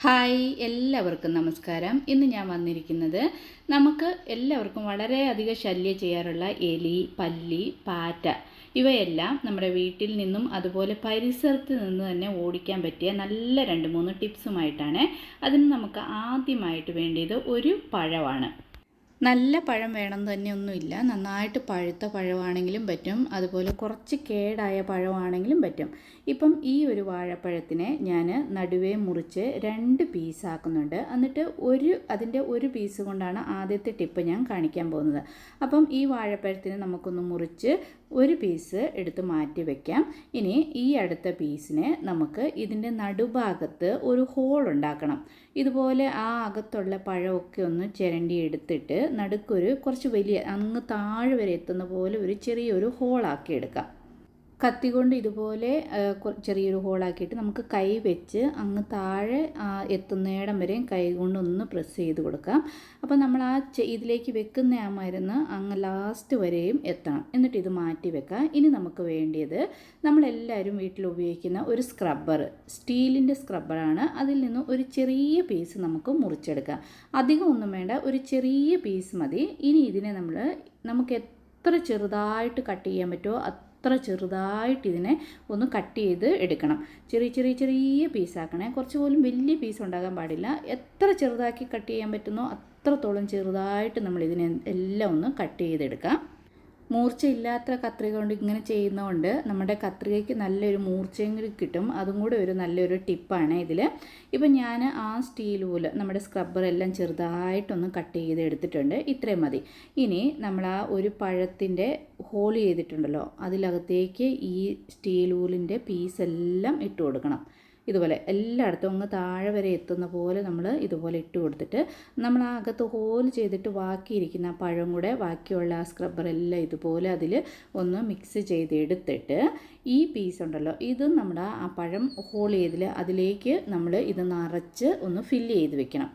Hi എല്ലാവർക്കും നമസ്കാരം. ഇന്ന് ഞാൻ വന്നിരിക്കുന്നത് നമുക്ക് എല്ലാവർക്കും വളരെയധികം ശല്യം ചെയ്യാറുള്ള എലി പല്ലി പാറ്റ ഇവയെല്ലാം നമ്മുടെ വീട്ടിൽ നിന്നും അതുപോലെ പരിസരത്ത് നിന്ന് തന്നെ ഓടിക്കാൻ പറ്റിയ നല്ല രണ്ട് മൂന്ന് ടിപ്സുമായിട്ടാണ് അതിന് നമുക്ക് ആദ്യമായിട്ട് വേണ്ടിയത് ഒരു പഴമാണ്. നല്ല പഴം വേണം തന്നെ ഒന്നുമില്ല. നന്നായിട്ട് പഴുത്ത പഴമാണെങ്കിലും പറ്റും. അതുപോലെ കുറച്ച് കേടായ പഴമാണെങ്കിലും പറ്റും. ഇപ്പം ഈ ഒരു വാഴപ്പഴത്തിനെ ഞാൻ നടുവേ മുറിച്ച് രണ്ട് പീസാക്കുന്നുണ്ട് എന്നിട്ട് ഒരു അതിന്റെ ഒരു പീസ് കൊണ്ടാണ് ആദ്യത്തെ ടിപ്പ് ഞാൻ കാണിക്കാൻ പോകുന്നത്. അപ്പം ഈ വാഴപ്പഴത്തിനെ നമുക്കൊന്ന് മുറിച്ച് ഒരു പീസ് എടുത്ത് മാറ്റി വെക്കാം. ഇനി ഈ അടുത്ത പീസിനെ നമുക്ക് ഇതിന്റെ നടുഭാഗത്ത് ഒരു ഹോൾ ഉണ്ടാക്കണം. ഇതുപോലെ ആ അകത്തുള്ള പഴമൊക്കെ ഒന്ന് ചിരണ്ടി എടുത്തിട്ട് നടുക്കൊരു കുറച്ച് വലിയ അങ്ങ് താഴെ വരെ എത്തുന്ന പോലെ ഒരു ചെറിയൊരു ഹോളാക്കി എടുക്കാം. കത്തി കൊണ്ട് ഇതുപോലെ ചെറിയൊരു ഹോളാക്കിയിട്ട് നമുക്ക് കൈ വെച്ച് അങ്ങ് താഴെ എത്തുന്നിടം വരെയും കൈ കൊണ്ട് ഒന്ന് പ്രസ് ചെയ്ത് കൊടുക്കാം. അപ്പോൾ നമ്മൾ ആ ഇതിലേക്ക് വെക്കുന്ന ആ മരുന്ന് അങ്ങ് ലാസ്റ്റ് വരെയും എത്തണം. എന്നിട്ട് ഇത് മാറ്റി വെക്കാം. ഇനി നമുക്ക് വേണ്ടിയത് നമ്മളെല്ലാവരും വീട്ടിൽ ഉപയോഗിക്കുന്ന ഒരു സ്ക്രബ്ബർ സ്റ്റീലിന്റെ സ്ക്രബ്ബറാണ് അതിൽ നിന്ന് ഒരു ചെറിയ പീസ് നമുക്ക് മുറിച്ചെടുക്കാം. അധികം ഒന്നും വേണ്ട ഒരു ചെറിയ പീസ് മതി. ഇനി ഇതിനെ നമ്മൾ നമുക്ക് എത്ര ചെറുതായിട്ട് കട്ട് ചെയ്യാൻ പറ്റുമോ അത്ര ചെറുതായിട്ട് ഇതിനെ ഒന്ന് കട്ട് ചെയ്ത് എടുക്കണം. ചെറിയ ചെറിയ ചെറിയ പീസാക്കണേ കുറച്ച് പോലും വലിയ പീസ് ഉണ്ടാകാൻ പാടില്ല. എത്ര ചെറുതാക്കി കട്ട് ചെയ്യാൻ പറ്റുന്നോ അത്രത്തോളം ചെറുതായിട്ട് നമ്മൾ ഇതിനെ എല്ലാം ഒന്ന് കട്ട് ചെയ്തെടുക്കാം. മൂർച്ചയില്ലാത്ത കത്രിക കൊണ്ട് ഇങ്ങനെ ചെയ്യുന്നതുകൊണ്ട് നമ്മുടെ കത്രികയ്ക്ക് നല്ലൊരു മൂർച്ചയും കൂടി കിട്ടും. അതും കൂടെ ഒരു നല്ലൊരു ടിപ്പാണ് ഇതിൽ ഇപ്പം ഞാൻ ആ സ്റ്റീൽ പോലെ നമ്മുടെ സ്ക്രബ്ബർ എല്ലാം ചെറുതായിട്ടൊന്ന് കട്ട് ചെയ്ത് എടുത്തിട്ടുണ്ട് ഇത്രയും മതി. ഇനി നമ്മൾ ആ ഒരു പഴത്തിന്റെ ഹോൾ ചെയ്തിട്ടുണ്ടല്ലോ അതിലകത്തേക്ക് ഈ സ്റ്റീൽ ഊലിന്റെ പീസെല്ലാം ഇട്ട് കൊടുക്കണം. ഇതുപോലെ എല്ലായിടത്തും അങ്ങ് താഴെ വരെ എത്തുന്ന പോലെ നമ്മൾ ഇതുപോലെ ഇട്ട് കൊടുത്തിട്ട് നമ്മൾ അകത്ത് ഹോൾ ചെയ്തിട്ട് ബാക്കിയിരിക്കുന്ന പഴം കൂടെ ബാക്കിയുള്ള ആ സ്ക്രബ്ബറെല്ലാം ഇതുപോലെ അതിൽ ഒന്ന് മിക്സ് ചെയ്ത് എടുത്തിട്ട് ഈ പീസ് ഉണ്ടല്ലോ ഇത് നമ്മുടെ ആ പഴം ഹോൾ ചെയ്തിൽ അതിലേക്ക് നമ്മൾ ഇത് നിറച്ച് ഒന്ന് ഫില്ല് ചെയ്ത് വെക്കണം.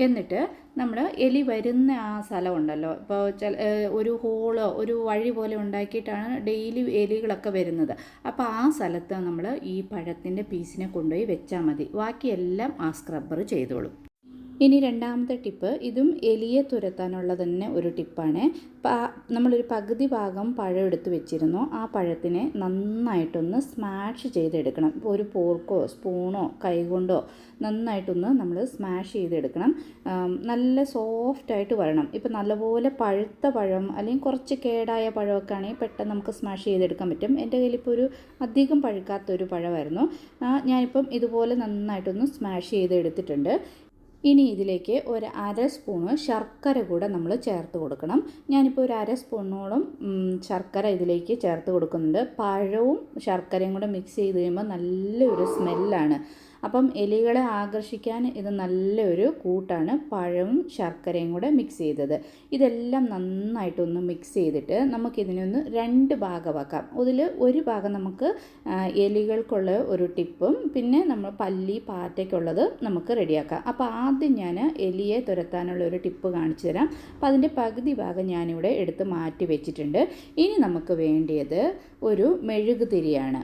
എന്നിട്ട് നമ്മൾ എലി വരുന്ന ആ സ്ഥലമുണ്ടല്ലോ. ഇപ്പോൾ ചില ഒരു ഹോളോ ഒരു വഴി പോലെ ഉണ്ടാക്കിയിട്ടാണ് ഡെയിലി എലികളൊക്കെ വരുന്നത്. അപ്പോൾ ആ സ്ഥലത്ത് നമ്മൾ ഈ പഴത്തിന്റെ പീസിനെ കൊണ്ടുപോയി വെച്ചാൽ മതി. ബാക്കിയെല്ലാം ആ സ്ക്രബ്ബർ ചെയ്തോളും. ഇനി രണ്ടാമത്തെ ടിപ്പ് ഇതും എലിയെ തുരത്താനുള്ള തന്നെ ഒരു ടിപ്പാണ്. നമ്മളൊരു പകുതി ഭാഗം പഴം എടുത്ത് വെച്ചിരുന്നു. ആ പഴത്തിനെ നന്നായിട്ടൊന്ന് സ്മാഷ് ചെയ്തെടുക്കണം. ഇപ്പോൾ ഒരു പോർക്കോ സ്പൂണോ കൈകൊണ്ടോ നന്നായിട്ടൊന്ന് നമ്മൾ സ്മാഷ് ചെയ്തെടുക്കണം. നല്ല സോഫ്റ്റായിട്ട് വരണം. ഇപ്പം നല്ലപോലെ പഴുത്ത പഴം അല്ലെങ്കിൽ കുറച്ച് കേടായ പഴമൊക്കെ ആണെങ്കിൽ പെട്ടെന്ന് നമുക്ക് സ്മാഷ് ചെയ്തെടുക്കാൻ പറ്റും. എന്റെ കയ്യിൽ ഇപ്പോൾ ഒരു അധികം പഴുക്കാത്തൊരു പഴമായിരുന്നു. ഞാനിപ്പം ഇതുപോലെ നന്നായിട്ടൊന്ന് സ്മാഷ് ചെയ്തെടുത്തിട്ടുണ്ട്. ഇനി ഇതിലേക്ക് ഒരു അര സ്പൂണ് ശർക്കര കൂടെ നമ്മൾ ചേർത്ത് കൊടുക്കണം. ഞാനിപ്പോൾ ഒരു അര സ്പൂണോളം ശർക്കര ഇതിലേക്ക് ചേർത്ത് കൊടുക്കുന്നുണ്ട്. പഴവും ശർക്കരയും കൂടെ മിക്സ് ചെയ്ത് കഴിയുമ്പോൾ നല്ലൊരു സ്മെല്ലാണ് അപ്പം എലികളെ ആകർഷിക്കാൻ ഇത് നല്ലൊരു കൂട്ടാണ് പഴവും ശർക്കരയും കൂടെ മിക്സ് ചെയ്തത്. ഇതെല്ലാം നന്നായിട്ടൊന്ന് മിക്സ് ചെയ്തിട്ട് നമുക്കിതിനൊന്ന് രണ്ട് ഭാഗമാക്കാം. അതിൽ ഒരു ഭാഗം നമുക്ക് എലികൾക്കുള്ള ഒരു ടിപ്പും പിന്നെ നമ്മൾ പല്ലി പാറ്റയ്ക്കുള്ളത് നമുക്ക് റെഡിയാക്കാം. അപ്പോൾ ആദ്യം ഞാൻ എലിയെ തുരത്താനുള്ള ഒരു ടിപ്പ് കാണിച്ചു തരാം. അപ്പോൾ അതിന്റെ പകുതി ഭാഗം ഞാനിവിടെ എടുത്ത് മാറ്റി വെച്ചിട്ടുണ്ട്. ഇനി നമുക്ക് വേണ്ടിയത് ഒരു മെഴുകുതിരിയാണ്.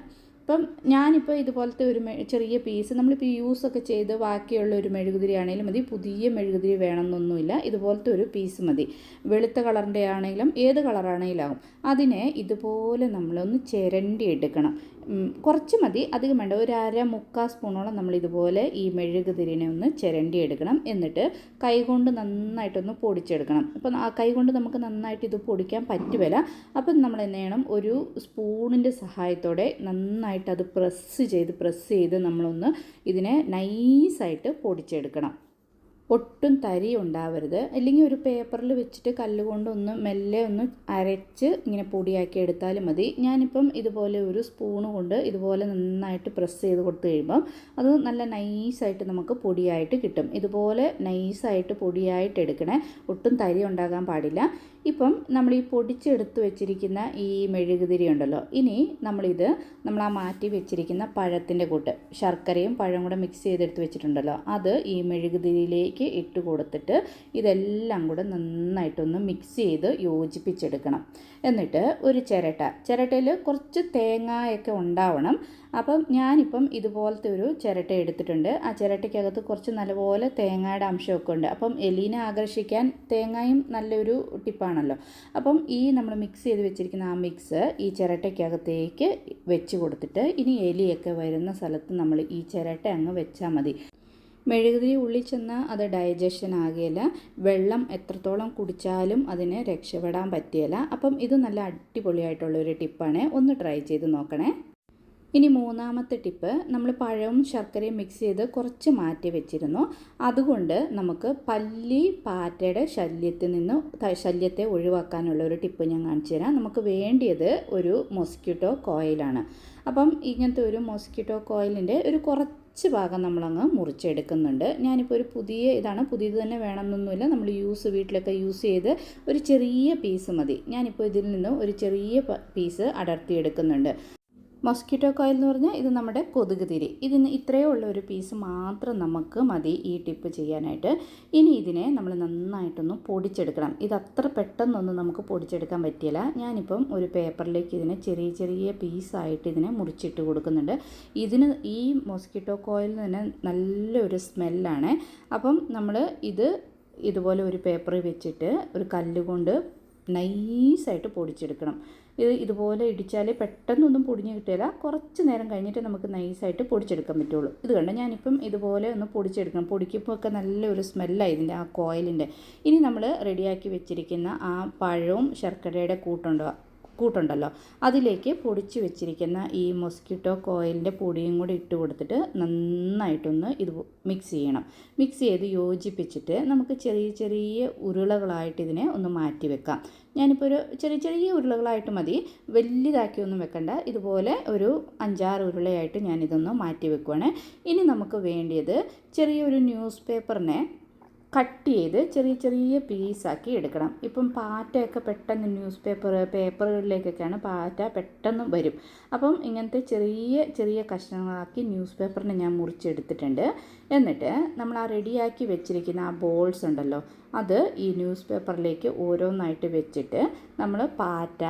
ഇപ്പം ഞാനിപ്പോൾ ഇതുപോലത്തെ ഒരു ചെറിയ പീസ് നമ്മളിപ്പോൾ യൂസൊക്കെ ചെയ്ത് ബാക്കിയുള്ള ഒരു മെഴുകുതിരി ആണെങ്കിലും മതി പുതിയ മെഴുകുതിരി വേണമെന്നൊന്നുമില്ല. ഇതുപോലത്തെ ഒരു പീസ് മതി. വെളുത്ത കളറിന്റെ ആണെങ്കിലും ഏത് കളറാണെങ്കിലും ആകും അതിനെ ഇതുപോലെ നമ്മളൊന്ന് ചിരണ്ടി എടുക്കണം കുറച്ച് മതി. അധികം വേണ്ട. ഒരു അര മുക്കാൽ സ്പൂണോളം നമ്മൾ ഇതുപോലെ ഈ മെഴുകുതിരിനെ ഒന്ന് ചിരണ്ടി എടുക്കണം. എന്നിട്ട് കൈകൊണ്ട് നന്നായിട്ടൊന്ന് പൊടിച്ചെടുക്കണം. അപ്പം ആ കൈകൊണ്ട് നമുക്ക് നന്നായിട്ട് ഇത് പൊടിക്കാൻ പറ്റുമല്ല അപ്പം നമ്മൾ എന്ത് ചെയ്യണം? ഒരു സ്പൂണിന്റെ സഹായത്തോടെ നന്നായിട്ട് അത് പ്രസ് ചെയ്ത് പ്രസ് ചെയ്ത് നമ്മളൊന്ന് ഇതിനെ നൈസായിട്ട് പൊടിച്ചെടുക്കണം. ഒട്ടും തരി ഉണ്ടാവരുത്. അല്ലെങ്കിൽ ഒരു പേപ്പറിൽ വെച്ചിട്ട് കല്ലുകൊണ്ട് ഒന്ന് മെല്ലെ ഒന്ന് അരച്ച് ഇങ്ങനെ പൊടിയാക്കി എടുത്താലും മതി. ഞാനിപ്പം ഇതുപോലെ ഒരു സ്പൂണ് കൊണ്ട് ഇതുപോലെ നന്നായിട്ട് പ്രസ് ചെയ്ത് കൊടുത്തു കഴിയുമ്പം അത് നല്ല നൈസായിട്ട് നമുക്ക് പൊടിയായിട്ട് കിട്ടും. ഇതുപോലെ നൈസായിട്ട് പൊടിയായിട്ട് എടുക്കണേ. ഒട്ടും തരി ഉണ്ടാകാൻ പാടില്ല. ഇപ്പം നമ്മൾ ഈ പൊടിച്ചെടുത്ത് വെച്ചിരിക്കുന്ന ഈ മെഴുകുതിരി ഉണ്ടല്ലോ. ഇനി നമ്മളിത് നമ്മൾ ആ മാറ്റി വെച്ചിരിക്കുന്ന പഴത്തിന്റെ കൂട്ട് ശർക്കരയും പഴം കൂടെ മിക്സ് ചെയ്തെടുത്ത് വെച്ചിട്ടുണ്ടല്ലോ. അത് ഈ മെഴുകുതിരിയിലേക്ക് അതിലേക്ക് ഇട്ട് കൊടുത്തിട്ട് ഇതെല്ലാം കൂടെ നന്നായിട്ടൊന്ന് മിക്സ് ചെയ്ത് യോജിപ്പിച്ചെടുക്കണം. എന്നിട്ട് ഒരു ചിരട്ട ചിരട്ടയിൽ കുറച്ച് തേങ്ങയൊക്കെ ഉണ്ടാവണം. അപ്പം ഞാനിപ്പം ഇതുപോലത്തെ ഒരു ചിരട്ട എടുത്തിട്ടുണ്ട്. ആ ചിരട്ടയ്ക്കകത്ത് കുറച്ച് നല്ലപോലെ തേങ്ങയുടെ അംശമൊക്കെ ഉണ്ട്. അപ്പം എലീനെ ആകർഷിക്കാൻ തേങ്ങയും നല്ലൊരു ടിപ്പാണല്ലോ. അപ്പം ഈ നമ്മൾ മിക്സ് ചെയ്ത് വെച്ചിരിക്കുന്ന ആ മിക്സ് ഈ ചിരട്ടയ്ക്കകത്തേക്ക് വെച്ച് കൊടുത്തിട്ട് ഇനി എലിയൊക്കെ വരുന്ന സ്ഥലത്ത് നമ്മൾ ഈ ചിരട്ട അങ്ങ് വെച്ചാൽ മതി. മെഴുകുതിരി ഉള്ളിൽ ചെന്നാൽ അത് ഡൈജഷൻ ആകുകയില്ല വെള്ളം എത്രത്തോളം കുടിച്ചാലും അതിന് രക്ഷപ്പെടാൻ പറ്റിയല്ല അപ്പം ഇത് നല്ല അടിപൊളിയായിട്ടുള്ള ഒരു ടിപ്പാണ് ഒന്ന് ട്രൈ ചെയ്ത് നോക്കണേ. ഇനി മൂന്നാമത്തെ ടിപ്പ് നമ്മൾ പഴവും ശർക്കരയും മിക്സ് ചെയ്ത് കുറച്ച് മാറ്റി വെച്ചിരുന്നു. അതുകൊണ്ട് നമുക്ക് പല്ലി പാറ്റയുടെ ശല്യത്തിൽ നിന്ന് ശല്യത്തെ ഒഴിവാക്കാനുള്ള ഒരു ടിപ്പ് ഞാൻ കാണിച്ചു തരാം. നമുക്ക് വേണ്ടിയത് ഒരു മൊസ്ക്യൂട്ടോ കോയിലാണ് അപ്പം ഇങ്ങനത്തെ ഒരു മൊസ്ക്യൂട്ടോ കോയിലിന്റെ ഒരു കുറച്ച് ഭാഗം നമ്മളങ്ങ് മുറിച്ചെടുക്കുന്നുണ്ട്. ഞാനിപ്പോൾ ഒരു പുതിയ ഇതാണ്. പുതിയത് തന്നെ വേണമെന്നൊന്നുമില്ല. നമ്മൾ യൂസ് വീട്ടിലൊക്കെ യൂസ് ചെയ്ത് ഒരു ചെറിയ പീസ് മതി. ഞാനിപ്പോൾ ഇതിൽ നിന്നും ഒരു ചെറിയ പീസ് അടർത്തിയെടുക്കുന്നുണ്ട്. മൊസ്കിറ്റോ കോയിൽ എന്ന് പറഞ്ഞാൽ ഇത് നമ്മുടെ കൊതുക് തിരി. ഇതിന് ഇത്രയേ ഉള്ള ഒരു പീസ് മാത്രം നമുക്ക് മതി ഈ ടിപ്പ് ചെയ്യാനായിട്ട്. ഇനി ഇതിനെ നമ്മൾ നന്നായിട്ടൊന്ന് പൊടിച്ചെടുക്കണം. ഇത് അത്ര പെട്ടെന്നൊന്നും നമുക്ക് പൊടിച്ചെടുക്കാൻ പറ്റില്ല ഞാനിപ്പം ഒരു പേപ്പറിലേക്ക് ഇതിനെ ചെറിയ ചെറിയ പീസായിട്ട് ഇതിനെ മുറിച്ചിട്ട് കൊടുക്കുന്നുണ്ട്. ഇതിന് ഈ മൊസ്കിറ്റോ കോയിൽ തന്നെ നല്ലൊരു സ്മെല്ലാണ് അപ്പം നമ്മൾ ഇത് ഇതുപോലെ ഒരു പേപ്പറിൽ വെച്ചിട്ട് ഒരു കല്ലുകൊണ്ട് നൈസായിട്ട് പൊടിച്ചെടുക്കണം. ഇത് ഇതുപോലെ ഇടിച്ചാൽ പെട്ടെന്നൊന്നും പൊടിഞ്ഞ് കിട്ടില്ല കുറച്ച് നേരം കഴിഞ്ഞിട്ട് നമുക്ക് നൈസായിട്ട് പൊടിച്ചെടുക്കാൻ പറ്റുള്ളൂ. ഇത് കണ്ട? ഞാനിപ്പം ഇതുപോലെ ഒന്ന് പൊടിച്ചെടുക്കണം. പൊടിക്കുമ്പോൾ ഒക്കെ നല്ലൊരു സ്മെല്ലാണ് ഇതിന്റെ ആ കോയിലിന്റെ. ഇനി നമ്മൾ റെഡിയാക്കി വെച്ചിരിക്കുന്ന ആ പഴവും ശർക്കരയുടെ കൂട്ടുണ്ടോ. കൂട്ടുണ്ടല്ലോ. അതിലേക്ക് പൊടിച്ച് വെച്ചിരിക്കുന്ന ഈ മൊസ്കിറ്റോ കോയിലിന്റെ പൊടിയും കൂടി ഇട്ട് കൊടുത്തിട്ട് നന്നായിട്ടൊന്ന് ഇത് മിക്സ് ചെയ്യണം. മിക്സ് ചെയ്ത് യോജിപ്പിച്ചിട്ട് നമുക്ക് ചെറിയ ചെറിയ ഉരുളകളായിട്ട് ഇതിനെ ഒന്ന് മാറ്റി വെക്കാം. ഞാനിപ്പോൾ ഒരു ചെറിയ ചെറിയ ഉരുളകളായിട്ട് മതി. വലിയതാക്കിയൊന്നും വെക്കണ്ട. ഇതുപോലെ ഒരു അഞ്ചാറ് ഉരുളയായിട്ട് ഞാനിതൊന്ന് മാറ്റി വെക്കുവാണ്. ഇനി നമുക്ക് വേണ്ടിയത് ചെറിയൊരു ന്യൂസ് പേപ്പറിനെ കട്ട് ചെയ്ത് ചെറിയ ചെറിയ പീസാക്കി എടുക്കണം. ഇപ്പം പാറ്റയൊക്കെ പെട്ടെന്ന് ന്യൂസ് പേപ്പർ പേപ്പറുകളിലേക്കൊക്കെയാണ് പാറ്റ പെട്ടെന്ന് വരും. അപ്പം ഇങ്ങനത്തെ ചെറിയ ചെറിയ കഷ്ണങ്ങളാക്കി ന്യൂസ് പേപ്പറിനെ ഞാൻ മുറിച്ചെടുത്തിട്ടുണ്ട്. എന്നിട്ട് നമ്മൾ ആ റെഡിയാക്കി വെച്ചിരിക്കുന്ന ആ ബോൾസ് ഉണ്ടല്ലോ അത് ഈ ന്യൂസ് പേപ്പറിലേക്ക് ഓരോന്നായിട്ട് വെച്ചിട്ട് നമ്മൾ പാറ്റ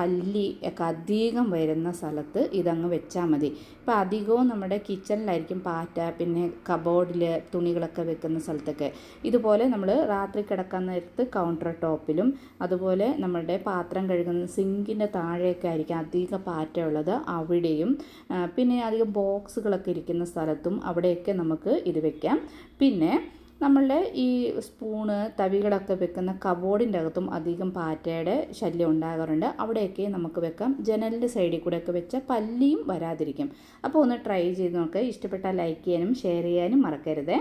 പല്ലി ഒക്കെ അധികം വരുന്ന സ്ഥലത്ത് ഇതങ്ങ് വെച്ചാൽ മതി. ഇപ്പോൾ അധികവും നമ്മുടെ കിച്ചണിലായിരിക്കും പാറ്റ പിന്നെ കബോർഡിൽ തുണികളൊക്കെ വെക്കുന്ന സ്ഥലത്തൊക്കെ. ഇതുപോലെ നമ്മൾ രാത്രി കിടക്കാൻ നേരത്ത് കൗണ്ടർ ടോപ്പിലും അതുപോലെ നമ്മുടെ പാത്രം കഴുകുന്ന സിങ്കിന്റെ താഴെയൊക്കെ ആയിരിക്കും അധികം പാറ്റ ഉള്ളത് അവിടെയും. പിന്നെ അധികം ബോക്സുകളൊക്കെ ഇരിക്കുന്ന സ്ഥലത്തും അവിടെയൊക്കെ നമുക്ക് ഇത് വെക്കാം. പിന്നെ നമ്മളുടെ ഈ സ്പൂണ് തവികളൊക്കെ വെക്കുന്ന കബോർഡിന്റെ അകത്തും അധികം പാറ്റയുടെ ശല്യം ഉണ്ടാകാറുണ്ട്. അവിടെയൊക്കെ നമുക്ക് വെക്കാം. ജനലിന്റെ സൈഡിൽ കൂടെയൊക്കെ വെച്ചാൽ പല്ലിയും വരാതിരിക്കും. അപ്പോൾ ഒന്ന് ട്രൈ ചെയ്ത് നോക്കുക ഇഷ്ടപ്പെട്ടാൽ ലൈക്ക് ചെയ്യാനും ഷെയർ ചെയ്യാനും മറക്കരുത്.